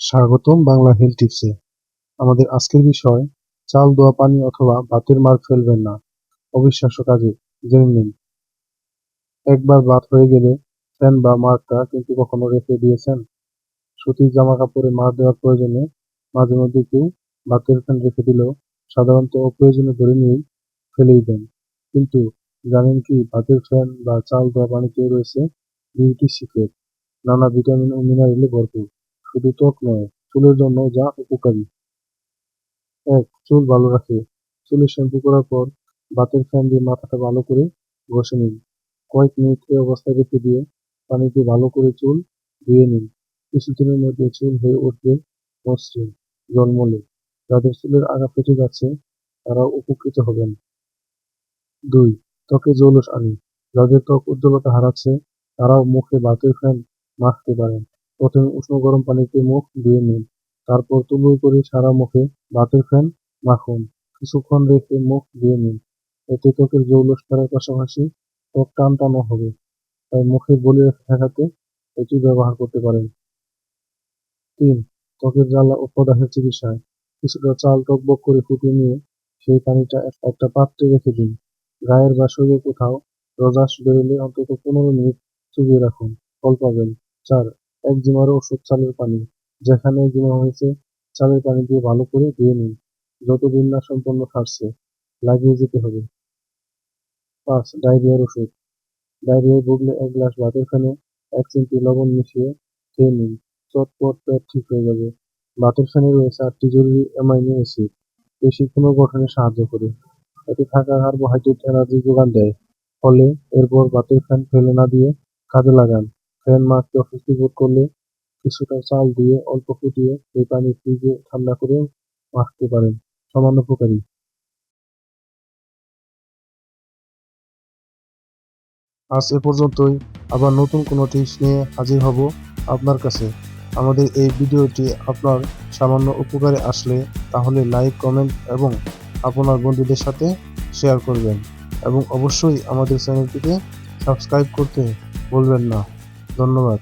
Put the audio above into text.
স্বাগতম বাংলা হেলথ টিপসে। আমাদের আজকের বিষয়, চাল ধোয়া পানি অথবা ভাতের মার ফেলবেন না। অবিশ্বাস্য কাজে, জেনে নিন। একবার ভাত হয়ে গেলে ফ্যান বা মারটা কিন্তু কখনো রেখে দিয়েছেন। সুতির জামা কাপড়ে মার দেওয়ার প্রয়োজনে মাঝে মধ্যে কেউ ভাতের ফ্যান রেখে দিলেও সাধারণত অপ্রয়োজনে ধরে নিয়েই ফেলেই দেন। কিন্তু জানেন কি ভাতের ফ্যান বা চাল ধোয়া পানিতে রয়েছে বিউটি সিক্রেট। নানা ভিটামিন ও মিনারেলে ভরপুর। শুধু ত্বক নয়, চুলের জন্য যা উপকারী। এক, চুল ভালো রাখে। চুলে শ্যাম্পু করার পর বাতের ফ্যান দিয়ে মাথাটা ভালো করে ঘষে নিন। কয়েক মিনিট এই অবস্থায় রেখে দিয়ে পানিতে ভালো করে চুল ধুয়ে নিন। কিছুদিনের মধ্যে চুল হয়ে উঠবে মসৃণ জন্মলে যাদের চুলের আগা ফেটে যাচ্ছে তারা উপকৃত হবেন। দুই, ত্বকে জৌলস আনি। যাদের ত্বক উজ্জ্বলতা হারাচ্ছে, তারাও মুখে বাতের ফ্যান মাখতে পারেন। প্রথমে উষ্ণ গরম পানিতে মুখ ধুয়ে নিন। তারপর তুলোয় করে সারা মুখে বাতের ফ্যান মাখুন। কিছুক্ষণ রেখে মুখ ধুয়ে নিন। এতে ত্বকের জৌলস ছাড়ার পাশাপাশি ত্বক টান টানো হবে। তাই মুখে বলে ঠেকাতে এটি ব্যবহার করতে পারেন। তিন, ত্বকের জ্বালা ও প্রদাহের চিকিৎসায়। কিছুটা চাল টকবক করে ফুটিয়ে নিয়ে সেই পানিটা একটা পাত্রে রেখে দিন। গায়ের বা শরীরের কোথাও রজাস বেরোলে অন্তত পনেরো মিনিট চুবিয়ে রাখুন। ফল পাবেন। চার একজিমার ওষুধ চালের পানি, যেখানে একজিমা হয়েছে, চালের পানি দিয়ে ভালো করে ধুয়ে নিন। যতদিন না সম্পূর্ণ সারছে লাগিয়ে যেতে হবে। পাঁচ, ডায়রিয়ার ওষুধ। ডায়রিয়ায় ভুগলে এক গ্লাস ভাতের ফ্যানে এক চিমটি লবণ মিশিয়ে খেয়ে নিন। চটপট পেট ঠিক হয়ে যাবে। ভাতের ফ্যানে রয়েছে আটটি জরুরি অ্যামাইনো অ্যাসিড পেশি পুনর্গঠনে সাহায্য করে। এতে থাকা কার্বোহাইড্রেট এনার্জি যোগান দেয়। ফলে এরপর ভাতের ফ্যান ফেলে না দিয়ে কাজে লাগান। ফ্যান মারতে অস্বস্তি বোধ করলে কিছুটা চাল দিয়ে, অল্প ফুটিয়ে সেই পানি ফ্রিজে ঠান্ডা করে মাখতে পারেন। সামান্য উপকারী। আজ এ পর্যন্তই। আবার নতুন কোনো টিপস নিয়ে হাজির হব আপনার কাছে। আমাদের এই ভিডিওটি আপনার সামান্য উপকারে আসলে তাহলে লাইক কমেন্ট এবং আপনার বন্ধুদের সাথে শেয়ার করবেন। এবং অবশ্যই আমাদের চ্যানেলটিকে সাবস্ক্রাইব করতে ভুলবেন না। ধন্যবাদ।